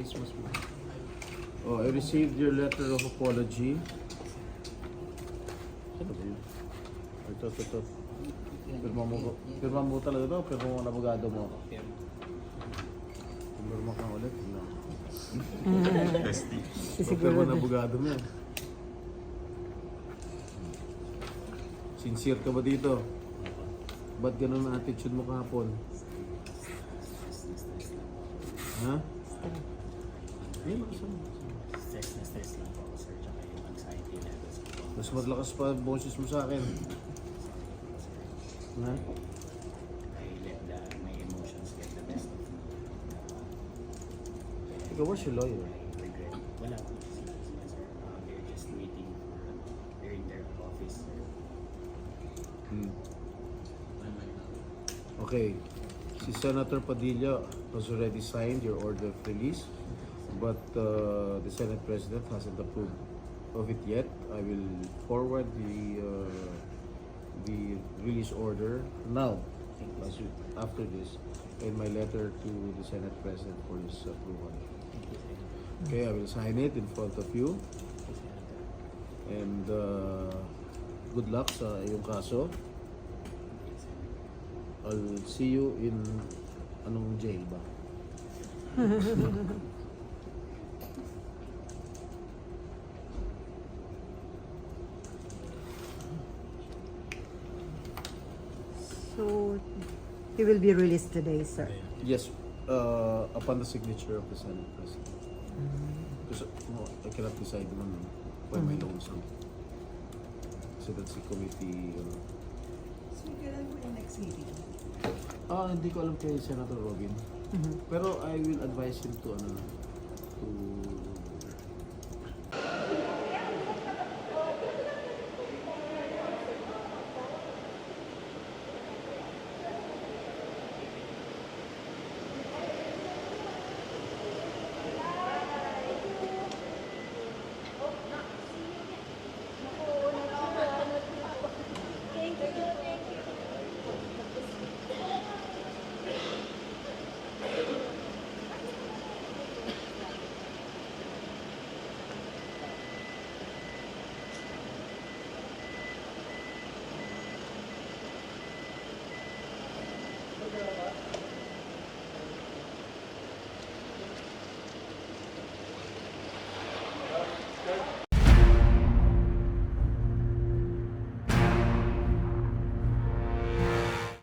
mask mo. Oh, I received your letter of apology. Ano ba yun? Ito, ito, ito. Pirma mo, pirma mo talaga ito, pirma mo ng abogado mo. Pirma ka ulit. No. Pirma ng abogado mo yan. Sincere ka ba dito? Ba't ganun ang attitude mo kahapon? Ha? Eh, saan? Stress na stress lang po, sir. Tsaka yung anxiety levels ko po. Mas maglakas pa boses mo sa akin. Ha? I let my emotions get the best of me. Ikaw, where's your lawyer? Wala po si. Uh, they're just waiting for, they're in. Hmm. Okay. Si Senator Padilla has already signed your order of release, but uh, the Senate President hasn't approved of it yet. I will forward the uh, the release order now, you- after this, in my letter to the Senate President for his approval. Okay, I will sign it in front of you. And uh, good luck sa iyong kaso. I'll see you in anong jail ba? So, he will be released today, sir. Yes, uh, upon the signature of the Senate President. Because no, I cannot decide naman by my lonesome. Kasi that's the committee. Uh, So, kailan po yung next meeting? ah, hindi ko alam kay Senator Robin. Mhm. Pero I will advise him to ano to